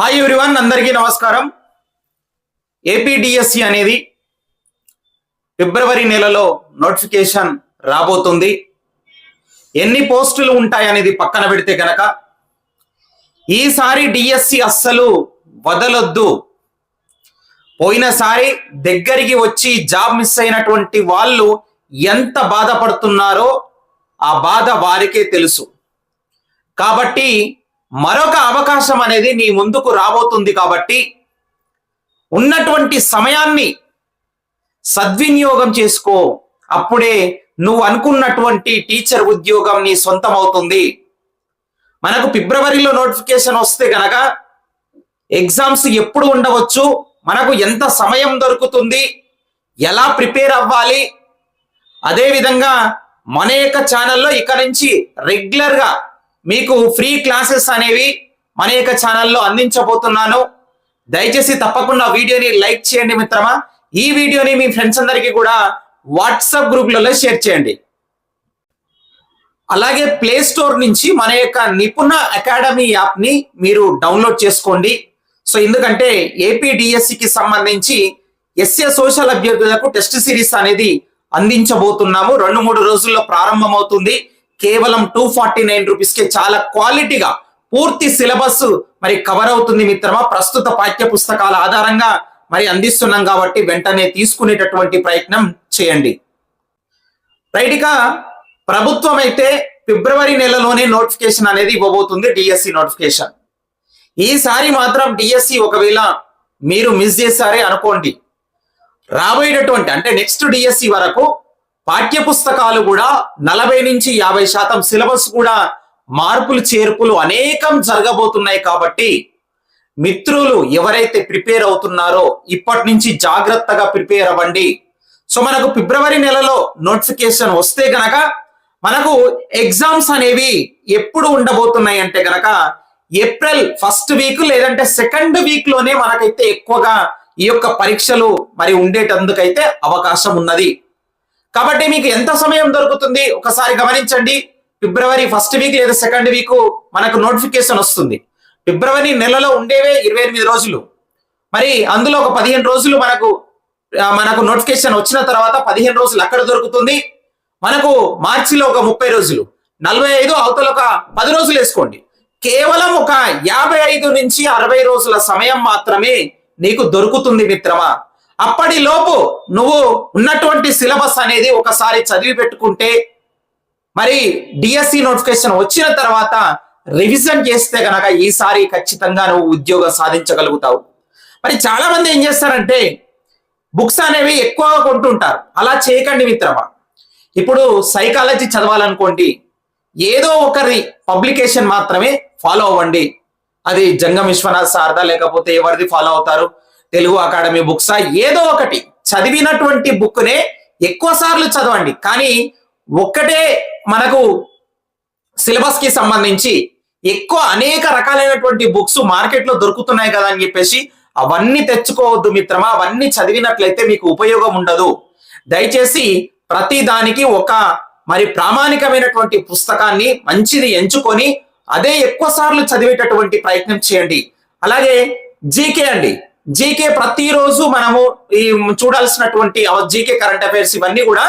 Hi everyone అందరికీ నమస్కారం. APDSC అనేది ఫిబ్రవరి నెలలో నోటిఫికేషన్ రాబోతుంది. ఎన్ని పోస్టులు ఉంటాయనేది పక్కన పెడితే గనక ఈసారి డిఎస్సి అస్సలు వదలొద్దు. పోయినసారి దగ్గరికి వచ్చి జాబ్ మిస్ అయినటువంటి వాళ్ళు ఎంత బాధపడుతున్నారో ఆ బాధ వారికే తెలుసు. కాబట్టి మరొక అవకాశం అనేది నీ ముందుకు రాబోతుంది కాబట్టి ఉన్నటువంటి సమయాన్ని సద్వినియోగం చేసుకో. అప్పుడే నువ్వు అనుకున్నటువంటి టీచర్ ఉద్యోగం నీ సొంతం అవుతుంది మనకు ఫిబ్రవరిలో నోటిఫికేషన్ వస్తే గనక ఎగ్జామ్స్ ఎప్పుడు ఉండవచ్చు మనకు ఎంత సమయం దొరుకుతుంది ఎలా ప్రిపేర్ అవ్వాలి అదేవిధంగా మన యొక్క ఛానల్లో ఇక నుంచి రెగ్యులర్గా మీకు ఫ్రీ క్లాసెస్ అనేవి మన యొక్క ఛానల్లో అందించబోతున్నాను. దయచేసి తప్పకుండా వీడియోని లైక్ చేయండి మిత్రమా. ఈ వీడియోని మీ ఫ్రెండ్స్ అందరికీ కూడా వాట్సాప్ గ్రూప్లలో షేర్ చేయండి. అలాగే ప్లే స్టోర్ నుంచి మన యొక్క నిపుణ అకాడమీ యాప్ని మీరు డౌన్లోడ్ చేసుకోండి. సో ఎందుకంటే ఏపీడిఎస్సికి సంబంధించి ఎస్ఏ సోషల్ అభ్యర్థులకు టెస్ట్ సిరీస్ అనేది అందించబోతున్నాము. రెండు మూడు రోజుల్లో ప్రారంభమవుతుంది. కేవలం టూ ఫార్టీ నైన్ రూపీస్కే చాలా క్వాలిటీగా పూర్తి సిలబస్ మరి కవర్ అవుతుంది మిత్రమా. ప్రస్తుత పాఠ్య పుస్తకాల ఆధారంగా మరి అందిస్తున్నాం కాబట్టి వెంటనే తీసుకునేటటువంటి ప్రయత్నం చేయండి. రైట్ ఇక ప్రభుత్వం అయితే ఫిబ్రవరి నెలలోనే నోటిఫికేషన్ అనేది ఇవ్వబోతుంది డిఎస్సి నోటిఫికేషన్. ఈసారి మాత్రం డిఎస్సి ఒకవేళ మీరు మిస్ చేశారే అనుకోండి. రాబోయేటటువంటి అంటే నెక్స్ట్ డిఎస్సి వరకు పాఠ్య పుస్తకాలు కూడా నలభై నుంచి యాభై శాతం సిలబస్ కూడా మార్పులు చేర్పులు అనేకం జరగబోతున్నాయి కాబట్టి మిత్రులు ఎవరైతే ప్రిపేర్ అవుతున్నారో ఇప్పటి నుంచి జాగ్రత్తగా ప్రిపేర్ అవ్వండి. సో మనకు ఫిబ్రవరి నెలలో నోటిఫికేషన్ వస్తే గనక మనకు ఎగ్జామ్స్ అనేవి ఎప్పుడు ఉండబోతున్నాయి అంటే గనక ఏప్రిల్ ఫస్ట్ వీక్ లేదంటే సెకండ్ వీక్లోనే మనకైతే ఎక్కువగా ఈ యొక్క పరీక్షలు మరి ఉండేటందుకైతే అవకాశం ఉన్నది. కాబట్టి మీకు ఎంత సమయం దొరుకుతుంది? ఒకసారి గమనించండి. ఫిబ్రవరి ఫస్ట్ వీక్ లేదా సెకండ్ వీక్ మనకు నోటిఫికేషన్ వస్తుంది. ఫిబ్రవరి నెలలో ఉండేవే ఇరవై ఎనిమిది రోజులు. మరి అందులో ఒక పదిహేను రోజులు మనకు మనకు నోటిఫికేషన్ వచ్చిన తర్వాత పదిహేను రోజులు అక్కడ దొరుకుతుంది. మనకు మార్చిలో ఒక ముప్పై రోజులు. నలభై ఐదు అవతల ఒక పది రోజులు వేసుకోండి. కేవలం ఒక యాభై ఐదు నుంచి అరవై రోజుల సమయం మాత్రమే నీకు దొరుకుతుంది మిత్రమా? అప్పటిలోపు నువ్వు ఉన్నటువంటి సిలబస్ అనేది ఒకసారి చదివి పెట్టుకుంటే మరి డిఎస్సి నోటిఫికేషన్ వచ్చిన తర్వాత రివిజన్ చేస్తే గనక ఈసారి ఖచ్చితంగా నువ్వు ఉద్యోగం సాధించగలుగుతావు. మరి చాలా మంది ఏం చేస్తారంటే బుక్స్ అనేవి ఎక్కువగా కొంటుంటారు. అలా చేయకండి మిత్రమా. ఇప్పుడు సైకాలజీ చదవాలనుకోండి ఏదో ఒకరి పబ్లికేషన్ మాత్రమే ఫాలో అవ్వండి. అది జంగం విశ్వనాథ్ సారదా లేకపోతే ఎవరిది ఫాలో అవుతారు? తెలుగు అకాడమీ బుక్సా ఏదో ఒకటి చదివినటువంటి బుక్నే ఎక్కువ సార్లు చదవండి. కానీ ఒక్కటే మనకు సిలబస్కి సంబంధించి ఎక్కువ అనేక రకాలైనటువంటి బుక్స్ మార్కెట్లో దొరుకుతున్నాయి కదా అని చెప్పేసి అవన్నీ తెచ్చుకోవద్దు మిత్రమా. అవన్నీ చదివినట్లయితే మీకు ఉపయోగం ఉండదు. దయచేసి ప్రతి దానికి ఒక మరి ప్రామాణికమైనటువంటి పుస్తకాన్ని మంచిది ఎంచుకొని అదే ఎక్కువ సార్లు చదివేటటువంటి ప్రయత్నం చేయండి. అలాగే జీకే అండి. జీకే ప్రతిరోజు మనము ఈ చూడాల్సినటువంటి జీకే కరెంట్ అఫైర్స్ ఇవన్నీ కూడా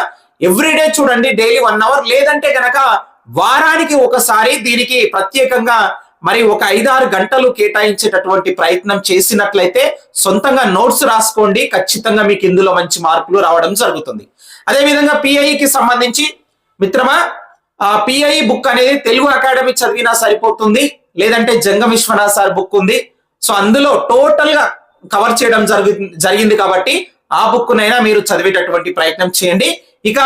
ఎవ్రీడే చూడండి డైలీ వన్ అవర్. లేదంటే గనక వారానికి ఒకసారి దీనికి ప్రత్యేకంగా మరి ఒక ఐదారు గంటలు కేటాయించేటటువంటి ప్రయత్నం చేసినట్లయితే సొంతంగా నోట్స్ రాసుకోండి. ఖచ్చితంగా మీకు ఇందులో మంచి మార్పులు రావడం జరుగుతుంది. అదేవిధంగా పిఐకి సంబంధించి మిత్రమా ఆ పిఐ బుక్ అనేది తెలుగు అకాడమీ చదివినా సరిపోతుంది. లేదంటే జంగ విశ్వనాథ్ సార్ బుక్ ఉంది. సో అందులో టోటల్గా కవర్ చేయడం జరుగు జరిగింది కాబట్టి ఆ బుక్ నైనా మీరు చదివేటటువంటి ప్రయత్నం చేయండి. ఇక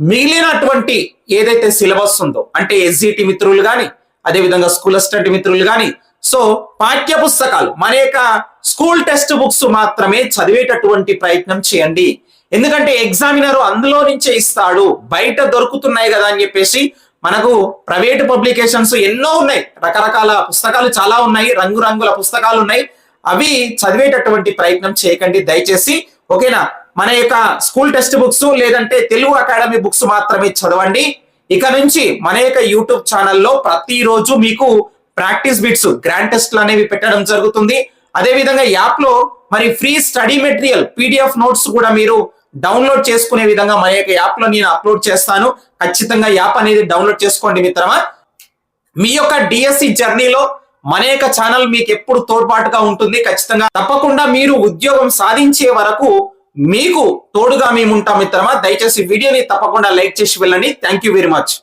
మిగిలినటువంటి ఏదైతే సిలబస్ ఉందో అంటే ఎస్జిటి మిత్రులు కానీ అదేవిధంగా స్కూల్ అసిస్టెంట్ మిత్రులు కానీ సో పాఠ్య పుస్తకాలు మన యొక్క స్కూల్ టెక్స్ట్ బుక్స్ మాత్రమే చదివేటటువంటి ప్రయత్నం చేయండి. ఎందుకంటే ఎగ్జామినర్ అందులో నుంచే ఇస్తాడు బయట దొరుకుతున్నాయి కదా అని చెప్పేసి మనకు ప్రైవేట్ పబ్లికేషన్స్ ఎన్నో ఉన్నాయి. రకరకాల పుస్తకాలు చాలా ఉన్నాయి రంగురంగుల పుస్తకాలు ఉన్నాయి. అవి చదివేటటువంటి ప్రయత్నం చేయకండి. దయచేసి ఓకేనా? మన యొక్క స్కూల్ టెక్స్ట్ బుక్స్ లేదంటే తెలుగు అకాడమీ బుక్స్ మాత్రమే చదవండి. ఇక నుంచి మన యొక్క యూట్యూబ్ ఛానల్లో ప్రతిరోజు మీకు ప్రాక్టీస్ బిట్స్ గ్రాండ్ టెస్ట్లు అనేవి పెట్టడం జరుగుతుంది. అదేవిధంగా యాప్లో మరి free study material PDF notes కూడా మీరు డౌన్లోడ్ చేసుకునే విధంగా మన యొక్క యాప్లో నేను అప్లోడ్ చేస్తాను. ఖచ్చితంగా యాప్ అనేది డౌన్లోడ్ చేసుకోండి మిత్రమా. మీ యొక్క డిఎస్సి జర్నీలో మనేక ఛానల్ మీకు ఎప్పుడు తోడ్పాటుగా ఉంటుంది ఖచ్చితంగా. తప్పకుండా మీరు ఉద్యోగం సాధించే వరకు మీకు తోడుగా మేము ఉంటాం మిత్రమా. దయచేసి వీడియోని తప్పకుండా లైక్ చేసి వెళ్ళండి. Thank you very much